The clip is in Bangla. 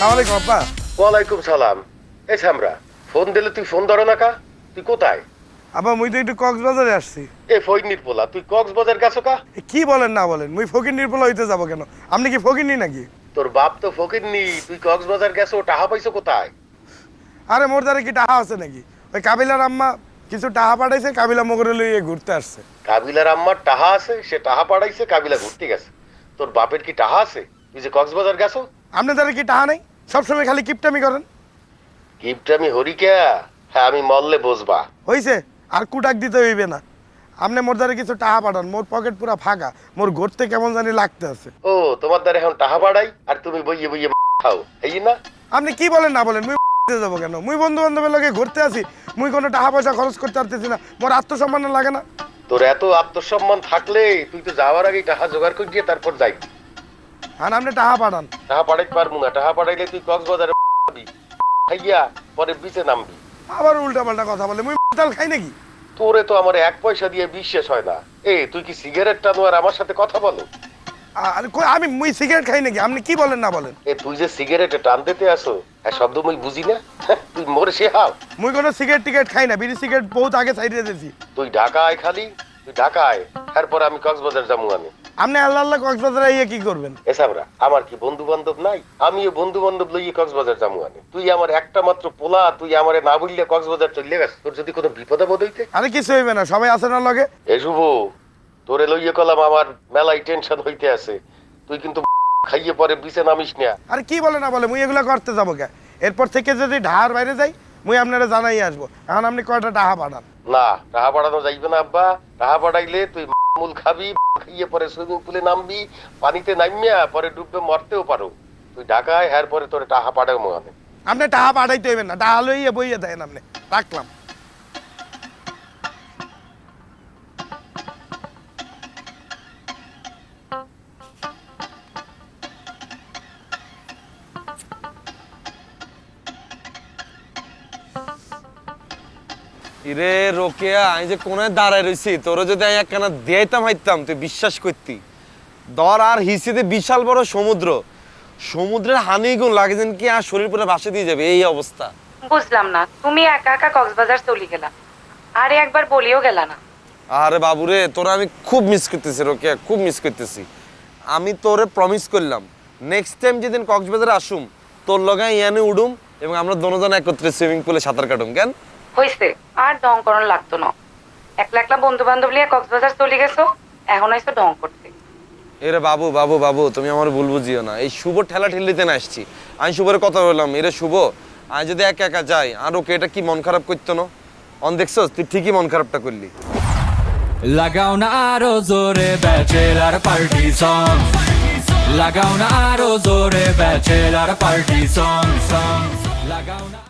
সালামালাইকুম আব্বা। ওয়ালাইকুম সালাম। এ সামরা ফোন দিলে তুই ফোন ধরো না কা। তুই কোথায়? আব্বা মুই তো একটু কক্সবাজারে আসছি। এ ফইনির পোলা তুই কক্সবাজার গেছো কা? কি বলেন না বলেন? মুই ফকির নির্বলা হইতে যাব কেন? আপনি কি ফকিরনি নাকি? তোর বাপ তো ফকির নি তুই কক্সবাজার গেছো টাহা পাইছো কোথায়? আরে মোর দ্বারা কি টাহা আছে নাকি? ওই কাবিলার আম্মা কিছু টাহা পাঠাইছে কাবিলা মগরে লইয়ে ঘুরতে আসছে। কাবিলার আম্মার টাহা আছে সে টাহা পাঠাইছে কাবিলা ঘুরতে গেছে। তোর বাপের কি টাহা আছে? তুই যে কক্সবাজার গেছো? আপনার দ্বারা কি টাহা নেই? সবসময় খালি কিপটামি করেন। আমি হরিকা হ্যাঁ আমি মল্লে বসবা। হইছে? আর কুটাক দিতে হইবে না। আপনি মোর দ্বারা কিছু টাহা পাঠান মোর পকেট পুরা ফাঁকা। মোর ঘুরতে কেমন জানি লাগতে আছে। ও তোমার দ্বারা এখন টাহা পাঠাই আর তুমি বইয়ে বইয়ে খাও। এই না? আপনি কি বলেন না বলেন? মুই যাব কেন? মুই বন্ধু বান্ধবের লগে ঘুরতে আসি মুই কোনো টাকা পয়সা খরচ করতে পারতেছি না। মোর আত্মসম্মান লাগে না। তোর এত আত্মসম্মান থাকলে তুই তো যাওয়ার টাহা জোগাড় করে দিয়ে তারপর যাই আর আপনি টাকা পাঠান। টাহা পাঠাইতে পারব না। টাহা পাঠাইলে তুই কক্সবাজারে খাইয়া পরে বিচে নামবি। আবার উল্টা পাল্টা কথা বলে। মুই তাল খাই নাকি? তোরে তো আমার এক পয়সা দিয়ে বিশ্বাস হয় না। এ তুই কি সিগারেট টানো আর আমার সাথে কথা বলো? আর কই আমি মুই সিগারেট খাই নাকি? আপনি কি বলেন না বলেন? এ তুই যে সিগারেটে টান দিতে আসো হ্যাঁ শব্দ মুই বুঝি না। তুই মরে সে হাও মুই কোনো সিগারেট টিকেট খাই না। বিড়ি সিগারেট বহুত আগে সাইডে দিয়েছি। তুই ঢাকা আয় খালি তুই ঢাকা আয় তারপর আমি কক্সবাজার যাব আমি। আপনি আল্লাহ আল্লাহ কক্সবাজারে ইয়ে কি করবেন? এসাবরা আমার কি বন্ধু বান্ধব নাই? আমিও বন্ধু বান্ধব লইয়ে কক্সবাজার যাব আমি তুই আমার একটা মাত্র পোলা তুই আমারে না বললে কক্সবাজার চলে গেছ। তোর যদি কোনো বিপদ আপদ হইতে? আরে কিছু হইবে না সবাই আছে না লগে? এ শুভ তোরে লইয়ে কলাম আমার মেলাই টেনশন হইতে আছে। তুই কিন্তু খাইয়ে পরে বিছে নামিস না। আরে কি বলে না বলে মুই এগুলো করতে যাব কে? এরপর থেকে যদি ঢাহার বাইরে যাই মুই আপনারা জানাই আসব। এখন আপনি কয়টা টাহা পাঠান? না টাহা পাঠানো যাইবে না আব্বা। টাহা পাঠাইলে তুই মূল খাবি খাইয়ে পরে সুইমিং পুলে নামবি, পানিতে নামিয়া পরে ডুববে মরতেও পারো। তুই ঢাকায় হ্যার পরে তোরে টাহা পাঠাও আমি। আপনি টাহা পাঠাইতে হইবেন না, টাহা লইয়ে বইয়ে দেন আপনি। রাখলাম। ইরে রোকেয়া আমি যে কোনায় দাঁড়ায় রইছি তোর যদি আমি একখানা দিয়াইতাম হাইতাম তুই বিশ্বাস করতি। দর আর হিসিতে বিশাল বড় সমুদ্র। সমুদ্রের হানি গুণ লাগে যেন কি আর শরীর পুরো ভাসে দিয়ে যাবে এই অবস্থা। বুঝলাম না তুমি একা একা কক্সবাজার চলে গেলা। আরে একবার বলিও গেলা না। আরে বাবুরে তোরা আমি খুব মিস করতেছি রোকেয়া খুব মিস করতেছি। আমি তোরে প্রমিস করলাম নেক্সট টাইম যেদিন কক্সবাজারে আসুম তোর লগে ইয়ানে উডুম এবং আমরা দোনোজন একত্রে সুইমিং পুলে সাঁতার কাটুম কেন? হইছে আর ডং করণ লাগতো না। একলা একলা বন্ধু বান্ধব লিয়ে কক্সবাজার চলে গেছো এখন আইসো ডং করতে। এরে বাবু বাবু বাবু তুমি আমার ভুল বুঝিও না। এই শুভ ঠেলা ঠেলিতে না আসছি। আমি শুভর কথা বললাম এরে শুভ আমি যদি একা একা যাই আর ওকে এটা কি মন খারাপ করতো না? অন দেখছ তুই ঠিকই মন খারাপটা করলি। লাগাও না আরও জোরে ব্যাচেলার পার্টি সং লাগাও না আরও জোরে ব্যাচেলার পার্টি সং সং লাগাও না